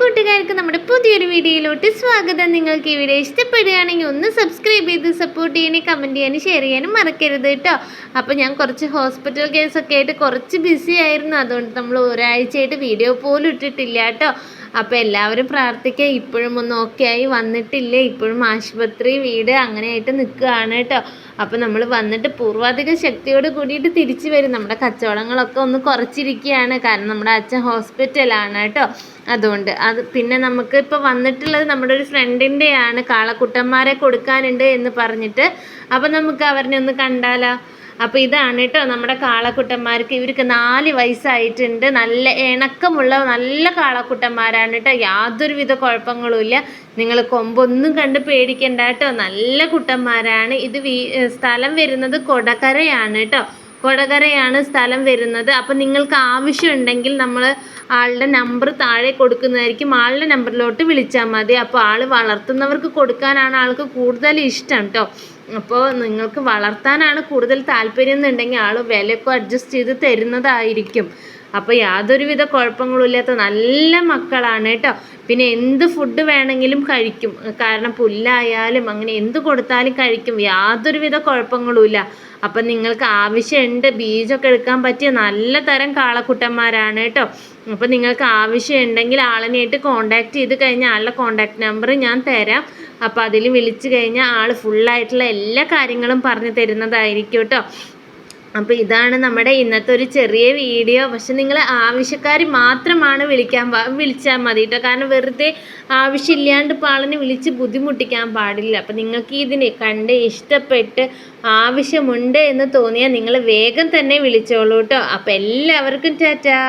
കൂട്ടുകാർക്ക് നമ്മുടെ പുതിയൊരു വീഡിയോയിലോട്ട് സ്വാഗതം. നിങ്ങൾക്ക് ഈ വീഡിയോ ഇഷ്ടപ്പെടുകയാണെങ്കിൽ ഒന്ന് സബ്സ്ക്രൈബ് ചെയ്ത് സപ്പോർട്ട് ചെയ്യാനും കമന്റ് ചെയ്യാനും ഷെയർ ചെയ്യാനും മറക്കരുത് കേട്ടോ. അപ്പോൾ ഞാൻ കുറച്ച് ഹോസ്പിറ്റൽ കേസൊക്കെ ആയിട്ട് കുറച്ച് ബിസി ആയിരുന്നു. അതുകൊണ്ട് നമ്മൾ ഒരാഴ്ചയായിട്ട് വീഡിയോ പോലും ഇട്ടിട്ടില്ല കേട്ടോ. അപ്പോൾ എല്ലാവരും പ്രാർത്ഥിക്കുക ഇപ്പോഴും ഒന്നും ഓക്കെ ആയി വന്നിട്ടില്ല? ഇപ്പോഴും ആശുപത്രി വീട് അങ്ങനെയായിട്ട് നിൽക്കുകയാണ് കേട്ടോ അപ്പോൾ നമ്മൾ വന്നിട്ട് പൂർവാധിക ശക്തിയോട് കൂടിയിട്ട് തിരിച്ചു വരും. നമ്മുടെ കച്ചവടങ്ങളൊക്കെ ഒന്ന് കുറച്ചിരിക്കുകയാണ്. കാരണം നമ്മുടെ അച്ഛൻ ഹോസ്പിറ്റലാണ് കേട്ടോ അതുകൊണ്ട് അത് പിന്നെ നമുക്ക് ഇപ്പോൾ വന്നിട്ടുള്ളത് നമ്മുടെ ഒരു ഫ്രണ്ടിന്റെയാണ് കാളക്കുട്ടന്മാരെ കൊടുക്കാനുണ്ട് എന്ന് പറഞ്ഞിട്ട്. അപ്പോൾ നമുക്ക് അവരെ ഒന്ന് കണ്ടാലോ? അപ്പോൾ ഇതാണ് കേട്ടോ നമ്മുടെ കാളക്കുട്ടന്മാർക്ക്. ഇവർക്ക് നാല് വയസ്സായിട്ടുണ്ട്. നല്ല ഇണക്കമുള്ള നല്ല കാളക്കുട്ടന്മാരാണ് കേട്ടോ യാതൊരുവിധ കുഴപ്പങ്ങളുമില്ല. നിങ്ങൾ കൊമ്പൊന്നും കണ്ട് പേടിക്കണ്ട കേട്ടോ നല്ല കുട്ടന്മാരാണ്. ഇത് സ്ഥലം വരുന്നത് കൊടകരയാണ് കേട്ടോ കൊടകരയാണ് സ്ഥലം വരുന്നത്. അപ്പം നിങ്ങൾക്ക് ആവശ്യമുണ്ടെങ്കിൽ നമ്മൾ ആളുടെ നമ്പർ താഴെ കൊടുക്കുന്നതായിരിക്കും. ആളുടെ നമ്പറിലോട്ട് വിളിച്ചാൽ മതി. അപ്പോൾ ആൾ വളർത്തുന്നവർക്ക് കൊടുക്കാനാണ് ആൾക്ക് കൂടുതൽ ഇഷ്ടം കേട്ടോ അപ്പോൾ നിങ്ങൾക്ക് വളർത്താനാണ് കൂടുതൽ താല്പര്യം എന്നുണ്ടെങ്കിൽ ആൾ വിലയൊക്കെ അഡ്ജസ്റ്റ് ചെയ്ത് തരുന്നതായിരിക്കും. അപ്പോൾ യാതൊരുവിധ കുഴപ്പങ്ങളും ഇല്ലാത്ത നല്ല മക്കളാണ് കേട്ടോ. പിന്നെ എന്ത് ഫുഡ് വേണമെങ്കിലും കഴിക്കും. കാരണം പുല്ലായാലും അങ്ങനെ എന്ത് കൊടുത്താലും കഴിക്കും. യാതൊരുവിധ കുഴപ്പങ്ങളുമില്ല. അപ്പം നിങ്ങൾക്ക് ആവശ്യമുണ്ട് ബീജൊക്കെ എടുക്കാൻ പറ്റിയ നല്ല തരം കാളക്കുട്ടന്മാരാണ് കേട്ടോ. അപ്പം നിങ്ങൾക്ക് ആവശ്യമുണ്ടെങ്കിൽ ആളിനായിട്ട് കോണ്ടാക്ട് ചെയ്ത് കഴിഞ്ഞാൽ ആളുടെ കോണ്ടാക്ട് നമ്പർ ഞാൻ തരാം. അപ്പോൾ അതിൽ വിളിച്ചു കഴിഞ്ഞാൽ ആൾ ഫുള്ളായിട്ടുള്ള എല്ലാ കാര്യങ്ങളും പറഞ്ഞു തരുന്നതായിരിക്കും കേട്ടോ. അപ്പോൾ ഇതാണ് നമ്മുടെ ഇന്നത്തെ ഒരു ചെറിയ വീഡിയോ. പക്ഷെ നിങ്ങൾ ആവശ്യക്കാർ മാത്രമാണ് വിളിക്കാൻ വിളിച്ചാൽ മതി കേട്ടോ കാരണം വെറുതെ ആവശ്യമില്ലാണ്ട് പാളിനെ വിളിച്ച് ബുദ്ധിമുട്ടിക്കാൻ പാടില്ല. അപ്പം നിങ്ങൾക്ക് ഇതിനെ കണ്ട് ഇഷ്ടപ്പെട്ട് ആവശ്യമുണ്ട് എന്ന് തോന്നിയാൽ നിങ്ങൾ വേഗം തന്നെ വിളിച്ചോളൂ കേട്ടോ അപ്പോൾ എല്ലാവർക്കും ടാറ്റാ.